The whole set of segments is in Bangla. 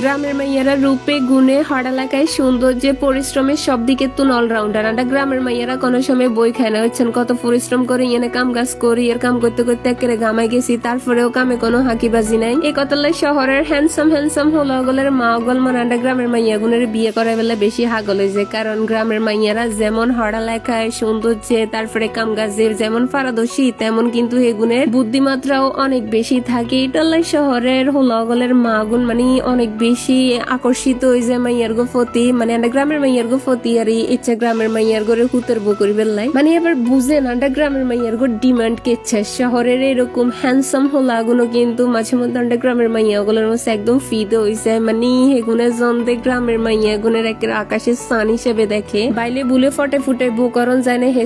গ্রামের মাইয়ারা রূপে, গুণে হড় এলাকায় সৌন্দর্যে পরিশ্রমের সব দিকে তুন অলরাউন্ডার আন্ডা গ্রামের মাইয়ারা কোনো সময় বই খায় না, হচ্ছেন কত পরিশ্রম করে এনে কাম কাজ করি, এর কাম করতে করতে একেবারে গামায় গেছি, তারপরেও কামে কোনো হাঁকিবাজি নাই। এ কথালাই শহরের হ্যান্ডসাম হ্যান্ডসাম হলো অগলের মা অগল মানে আন্ডা গ্রামের মাইয়া গুনের বিয়ে করার বেলা বেশি হাগল হয়েছে, কারণ গ্রামের মাইয়ারা যেমন হড়া লেখায় সৌন্দর্যে, তারপরে কাম কাজের যেমন পারদর্শী, তেমন কিন্তু এগুনের বুদ্ধিমাত্রাও অনেক বেশি থাকে। এটালাই শহরের হলো অগলের মা গুণ মানে অনেক বেশি আকর্ষিত ওই যে মাইয়ার গো ফতি মানে গ্রামের মাইয়ার গো ফতি আর ইচ্ছা গ্রামের মাইয়ার গোরে হুতের বো করি বেল্লাই মানে এবার বুঝেন আন্ডা গ্রামের মাইয়ার গো ডিমান্ড কেচ্ছে। শহরের এরকম হ্যান্ডসাম হলা গুলো কিন্তু মাঝে মধ্যে আন্ডা গ্রামের মাইয়া গুলোর মধ্যে একদম ফিদ হইছে। মানে হেগুনে জন্দে গ্রামের মাইয়া গুনের একের আকাশের সান হিসেবে দেখে। বাইলে বুলে ফটে ফুটে বুকরণ যায় না, হে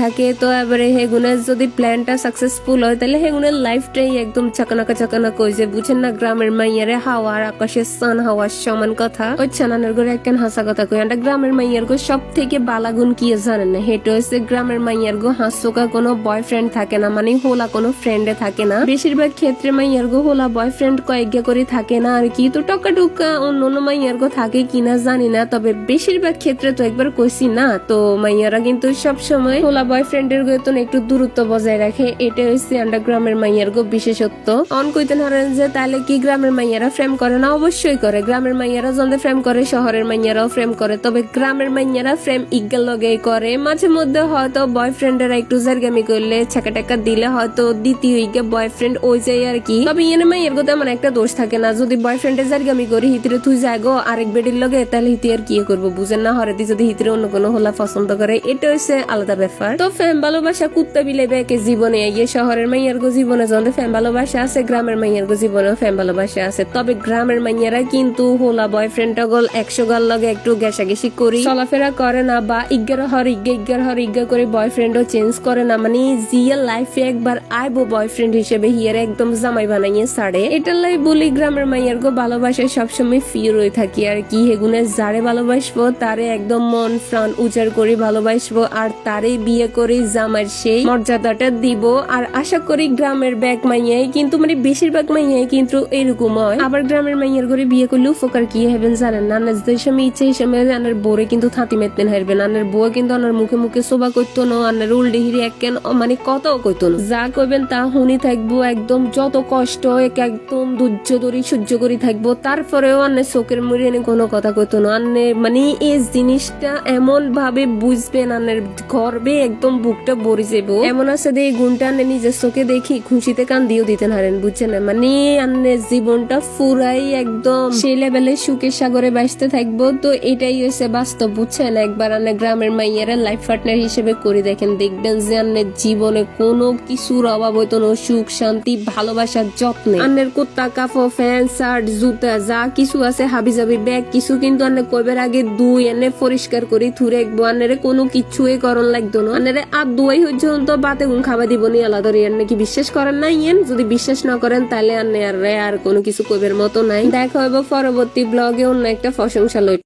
থাকে। তো এবারে হেগুনের যদি প্ল্যানটা সাকসেসফুল হয়, তাহলে হেগুনের লাইফটাই একদম চাকানাকা চাকানাকা হয়ে যায় বুঝেন না, গ্রামের মাইয়ারে হাওয়া আর আকাশের সান হাওয়ার সমান কথা। ওই ছানানের করে একখান হাসা কথা কই, আন্ডা গ্রামের মাইয়ার গো সব থেকে বালাগুন কি জানেন না? হেটা হচ্ছে গ্রামের মাইয়ার গো হাসোকা কোনো বয়ফ্রেন্ড থাকে না মানে হোলা কোনো ফ্রেন্ডে থাকে না। বেশিরভাগ ক্ষেত্রে মাইয়ার গো হোলা বয়ফ্রেন্ড কয়েকগে করে থাকে না, আর কি তো টকা টুকা অন্য অন্য মাইয়ার গো থাকে কিনা জানি না, তবে বেশিরভাগ ক্ষেত্রে তো একবার কইছি না, তো মাইয়ারা কিন্তু সব সময় হোলা বয়ফ্রেন্ডের গেতন একটু দূরত্ব বজায় রাখে, এটা হচ্ছে আন্ডারগ্রামের মাইয়ার গো বিশেষত্ব। অন কইতেন হারেন যে তাহলে কি গ্রামের মাইয়ারা ফ্রেম করে না? অবশ্যই করে। গ্রামের মাইয়ারা জন্দে ফ্রেম করে, শহরের মাইয়ারাও ফ্রেম করে। তবে গ্রামের মাইয়ারা ফ্রেম ইগেল লগে করে। মাঝে মধ্যে হয়তো বয়ফ্রেন্ডেরা একটু জারগামি করলে ছাকা টাকা দিলে হয়তো দ্বিতীয় ইগে বয়ফ্রেন্ড ওই যায় আর কি। তবে ইয়েনে মাইয়ের গো তেমন একটা দোষ থাকে না। যদি বয়ফ্রেন্ডে জারগামি করি, হিতরে তুই যায় গো, আরেক বেডির লগে, তাহলে হিতি আর কি করব বুঝেন না? হরে যদি হিতরে অন্য কোনো হোলা পছন্দ করে, এটা হচ্ছে আলাদা ব্যাপার। তো ফ্যাম ভালোবাসা কুত্তা বিলে বেকে জীবনে। ইয়ে শহরের মাইয়ার গো জীবনে যখন ফ্যাম ভালোবাসা আছে, গ্রামের মাইয়ার গো জীবনেও ফ্যাম ভালোবাসা আছে। তবে গ্রামের মাইয়ারা কিন্তু হোলা বয়ফ্রেন্ড গল একশো গাল লগে একটু গেসাগেসি করি। চলাফেরা করে না বা ইজ্ঞার হর ইজ্ঞা, ইজ্ঞার হর ইজ্ঞা করে বয়ফ্রেন্ডও চেঞ্জ করে না। মানে জিয়া লাইফে একবার আইবো বয়ফ্রেন্ড হিসেবে হিয়ার একদম জামাই বানাইয়ে ছাড়ে। এটার লাই বলি গ্রামের মাইয়ার গো ভালোবাসায় সবসময় ফির হয়ে থাকি। আর কি হেগুনে যারে ভালোবাসবো তারে একদম মন প্রাণ উজাড় করে ভালোবাসবো। আর তারে বিয়ে করে জামার সেই মর্যাদাটা দিব। আর আশা করি গ্রামের ব্যাগ মাইয়াই কিন্তু মানে বেশিরভাগ মাইয়াই কিন্তু এরকম হয়। আবার গ্রামের মাইয়ার ঘরে বিয়ে করলে উপকার কি হবেন জানেন না? যে সময় ইচ্ছে সময় আনার বোরে কিন্তু থাতি মেতেন হারবেন আনার বউ কিন্তু আনার মুখে মুখে শোভা করতো না, আনার উল্ডে হিরে এককেন মানে কত কইতো না। যা কইবেন তা শুনি থাকব, একদম যত কষ্ট এক একদম ধৈর্য ধরে, সহ্য করি থাকব। তারপরেও আন্নের চোখের মুড়ে এনে কোনো কথা কইতো না। আন্নে মানে এই জিনিসটা এমন ভাবে বুঝবেন আন্নের গর্বে একদম বুকটা ভরে যাব এমন আছে যে এই গুণটা আন্নে নিজের চোখে দেখি, খুশিতে কান দিয়েও দিতেন হারেন, বুঝছেন? মানে আন্নের জীবনটা ফুরাই একদম সেই লেভেলে সুখের সাগরে বাঁচতে থাকব। তো এটাই হচ্ছে বাস্তব, বুঝছেন? একবার আন্নে গ্রামের মাইয়ারা লাইফ পার্টনার হিসেবে করে দেখেন। দেখবেন যে আন্নের জীবনে কোনো কিছুর অভাব হইতো না। সুখ, শান্তি, ভালোবাসার যত্ন। আন্নের কুত্তা কাফো ফ্যান, শার্ট, জুতা, যা কিছু আছে হাবি জাবি ব্যাগ, কিছু কিন্তু আন্নে কইবার আগে দুই এনে পরিষ্কার করি থুরে একবো। আন্নারে কোনো কিছুই করণ লাগতো না। আন্নারে আর দুয়াই হচ্ছে তো বাতে গুণ খাবার দিব নি। আলাদা এর কি বিশ্বাস করেন না ইয়েন যদি বিশ্বাস না করেন, তাহলে আন্নে আর রে আর কোনো কিছু কইবার মতো নাই। দেখা হইব পরবর্তী ব্লগে অন্য একটা প্রশংসা লই